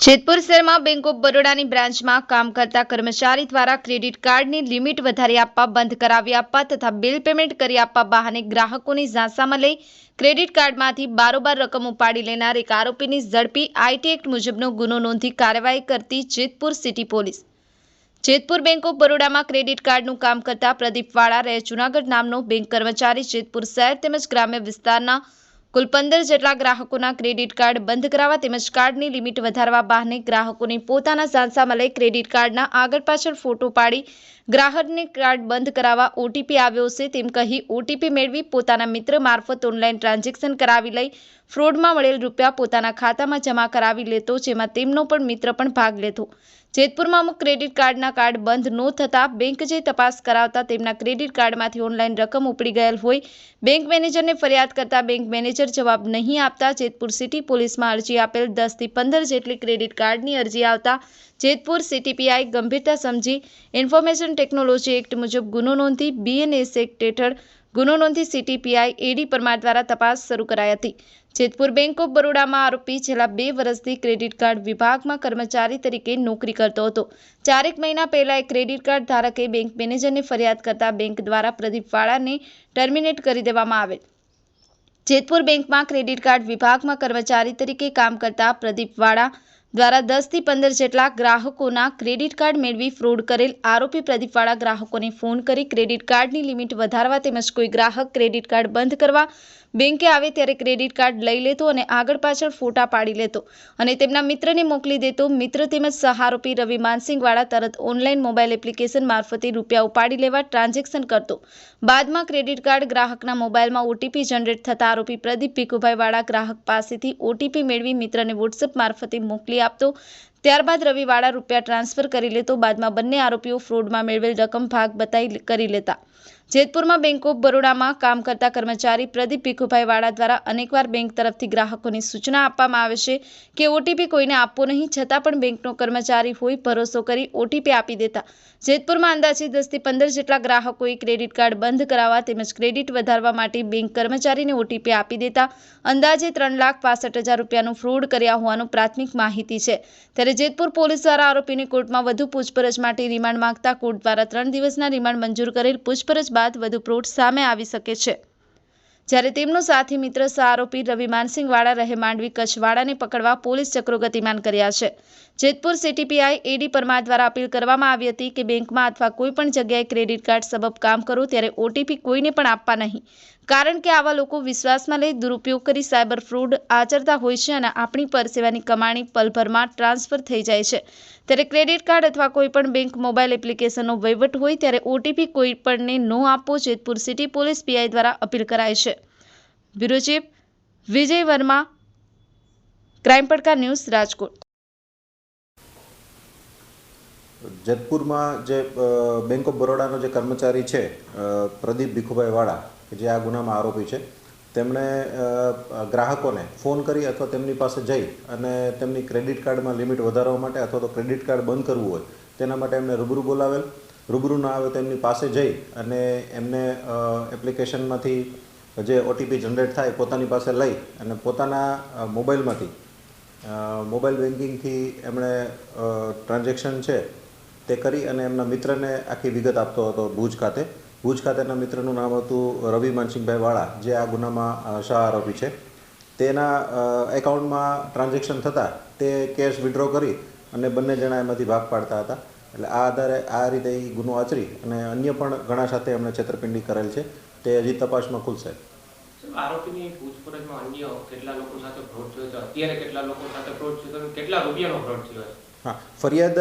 જેતપુર શહેરમાં bank of બરોડાની બ્રાન્ચમાં કામ કરતા કર્મચારી દ્વારા ક્રેડિટ કાર્ડની લિમિટ વધારી આપવા બંધ કરાવી આપવા તથા બિલ પેમેન્ટ કરી આપવા બહાને ગ્રાહકોની ઝાંસામાં લઈ ક્રેડિટ કાર્ડમાંથી બારોબાર રકમ ઉપાડી લેનાર એક આરોપીની ઝડપી આઈટી એક્ટ મુજબનો ગુનો નોંધી કાર્યવાહી કરતી Jetpur city police. Jetpur bank of બરોડામાં credit કાર્ડનું કામ કરતા પ્રદીપવાળા રહે જુનાગઢ નામનો બેંક કર્મચારી જેતપુર શહેર તેમજ ગ્રામ્ય વિસ્તારના કુલ પંદર જેટલા ગ્રાહકોના ક્રેડિટ કાર્ડ બંધ કરાવવા તેમજ કાર્ડની લિમિટ વધારવા બહાને ગ્રાહકોને પોતાના સાંસામાં લઈ ક્રેડિટ કાર્ડના આગળ પાછળ ફોટો પાડી ગ્રાહકને કાર્ડ બંધ કરાવવા ઓટીપી આવ્યો છે. તેમ કહી ઓટીપી મેળવી પોતાના મિત્ર મારફત ઓનલાઈન ટ્રાન્ઝેક્શન કરાવી લઈ ફ્રોડમાં મળેલ રૂપિયા પોતાના ખાતામાં જમા કરાવી લેતો, જેમાં તેમનો પણ મિત્ર પણ ભાગ લેતો. જેતપુરમાં અમુક ક્રેડિટ કાર્ડના કાર્ડ બંધ ન થતાં બેંક જઈ તપાસ કરાવતા તેમના ક્રેડિટ કાર્ડમાંથી ઓનલાઈન રકમ ઉપડી ગયેલ હોય. બેંક મેનેજરને ફરિયાદ કરતા બેંક મેનેજર જવાબ નહીં આપતા જેતપુર સિટી પોલીસમાં અરજી આપેલ દસથી પંદર જેટલી ક્રેડિટ કાર્ડની અરજી આવતા જેતપુર સીટીપીઆઈ ગંભીરતા સમજી. ઇન્ફોર્મેશન ટેકનોલોજી એક્ટ મુજબ ગુનો નોંધી બીએનએસ એક્ટ હેઠળ ગુનો નોંધી સીટીપીઆઈ એડી પરમાર દ્વારા તપાસ શરૂ કરાઈ હતી. જેતપુર બેંક ઓફ બરોડામાં આરોપી છેલ્લા બે વર્ષથી ક્રેડિટ કાર્ડ વિભાગમાં કર્મચારી તરીકે નોકરી કરતો હતો. ચારેક મહિના પહેલા એક ક્રેડિટ કાર્ડ ધારકે બેંક મેનેજરને ફરિયાદ કરતા બેંક દ્વારા પ્રદીપ વાળાને ટર્મિનેટ કરી દેવામાં આવેલ. જેતપુર બેંકમાં ક્રેડિટ કાર્ડ વિભાગમાં કર્મચારી તરીકે કામ કરતા પ્રદીપ વાળા દ્વારા દસથી પંદર જેટલા ગ્રાહકોના ક્રેડિટ કાર્ડ મેળવી ફ્રોડ કરેલ આરોપી પ્રદીપવાળા ગ્રાહકોને ફોન કરી ક્રેડિટ કાર્ડની લિમિટ વધારવા તેમજ કોઈ ગ્રાહક ક્રેડિટ કાર્ડ બંધ કરવા બેંકે આવે ત્યારે ક્રેડિટ કાર્ડ લઈ લેતો અને આગળ પાછળ ફોટા પાડી લેતો અને તેમના મિત્રને મોકલી દેતો. મિત્ર તેમજ સહારોપી રવિ માનસિંગવાળા તરત ઓનલાઈન મોબાઈલ એપ્લિકેશન મારફતે રૂપિયા ઉપાડી લેવા ટ્રાન્ઝેક્શન કરતો. બાદમાં ક્રેડિટ કાર્ડ ગ્રાહકના મોબાઈલમાં ઓટીપી જનરેટ થતા આરોપી પ્રદીપ પીકુભાઈવાળા ગ્રાહક પાસેથી ઓટીપી મેળવી મિત્રને વોટ્સએપ મારફતે મોકલી આપતો. ત્યારબાદ રવિવાળા રૂપિયા ટ્રાન્સફર કરી લેતો, બાદમાં બંને આરોપીઓ ફ્રોડમાં મેળવેલ રકમ ભાગ બતાવી કરી લેતા. જેતપુરમાં બેંક ઓફ બરોડામાં કામ કરતા કર્મચારી પ્રદીપ ભીખુભાઈ વાળા દ્વારા અનેકવાર બેંક તરફથી ગ્રાહકોને સૂચના આપવામાં આવે છે કે ઓટીપી કોઈને આપવો નહીં, છતાં પણ બેંકનો કર્મચારી હોય, ભરોસો કરી ઓટીપી આપી દેતા. જેતપુરમાં અંદાજે દસથી પંદર જેટલા ગ્રાહકોએ ક્રેડિટ કાર્ડ બંધ કરાવવા તેમજ ક્રેડિટ વધારવા માટે બેંક કર્મચારીને ઓટીપી આપી દેતા. અંદાજે ત્રણ લાખ પાસઠ હજાર રૂપિયાનું ફ્રોડ કર્યા હોવાનું પ્રાથમિક માહિતી છે. ત્યારે જેતપુર પોલીસ દ્વારા આરોપીને કોર્ટમાં વધુ પૂછપરછ માટે રિમાન્ડ માંગતા કોર્ટ દ્વારા ત્રણ દિવસના રિમાન્ડ મંજૂર કરેલ પૂછપરછ બાદ વધુ પ્રોટ સામે આવી શકે છે. જ્યારે તેમનો સાથી મિત્ર સહ આરોપી રવિ માનસિંહવાળા રહે માંડવી કચ્છવાળાને પકડવા પોલીસ ચક્રો ગતિમાન કર્યા છે. જેતપુર સીટીપીઆઈ એડી પરમાર દ્વારા અપીલ કરવામાં આવી હતી કે બેંકમાં અથવા કોઈપણ જગ્યાએ ક્રેડિટ કાર્ડ સબબ કામ કરો ત્યારે ઓટીપી કોઈને પણ આપવા નહીં. કારણ કે આવા લોકો વિશ્વાસમાં લઈ દુરુપયોગ કરી સાયબર ફ્રોડ આચરતા હોય છે અને આપણી પરસેવાની કમાણી પલભરમાં ટ્રાન્સફર થઈ જાય છે. ત્યારે ક્રેડિટ કાર્ડ અથવા કોઈપણ બેંક મોબાઈલ એપ્લિકેશનનો વહીવટ હોય ત્યારે ઓટીપી કોઈપણને ન આપવો જેતપુર સિટી પોલીસ પીઆઈ દ્વારા અપીલ કરાય છે. Bureau chief Vijay Verma, crime પડકાર ન્યૂઝ રાજકોટ. જેતપુરમાં જે બેંક ઓફ બરોડાનો જે કર્મચારી છે પ્રદીપ ભીખુભાઈ વાળા જે આ ગુનામાં આરોપી છે, તેમણે ગ્રાહકોને ફોન કરી અથવા તેમની પાસે જઈ અને તેમની ક્રેડિટ કાર્ડમાં લિમિટ વધારવા માટે અથવા તો ક્રેડિટ કાર્ડ બંધ કરવું હોય, તેના માટે એમને રૂબરૂ બોલાવેલ. રૂબરૂ ના આવે તેમની પાસે જઈ અને એમને એપ્લિકેશનમાંથી જે ઓટીપી જનરેટ થાય પોતાની પાસે લઈ અને પોતાના મોબાઈલમાંથી મોબાઈલ બેન્કિંગથી એમણે ટ્રાન્ઝેક્શન છે તે કરી અને એમના મિત્રને આખી વિગત આપતો હતો ભુજ ખાતે. ભુજ ખાતેના મિત્રનું નામ હતું રવિ માનસિંહભાઈ વાળા જે આ ગુનામાં શાહ આરોપી છે. તેના એકાઉન્ટમાં ટ્રાન્ઝેક્શન થતાં તે કેશ વિડ્રો કરી અને બંને જણા એમાંથી ભાગ પાડતા હતા. એટલે આ આધારે આ રીતે એ ગુનો આચરી અને અન્ય પણ ઘણા સાથે એમણે છેતરપિંડી કરેલ છે. તે હજી તપાસમાં ખુલશે. આરોપીની પૂછપરછમાં અન્ય કેટલા લોકો સાથે ફ્રોડ થયો છે? અત્યારે કેટલા લોકો સાથે ફ્રોડ થયો છે કેટલા રૂપિયાનો ફ્રોડ થયો છે? હા ફરિયાદ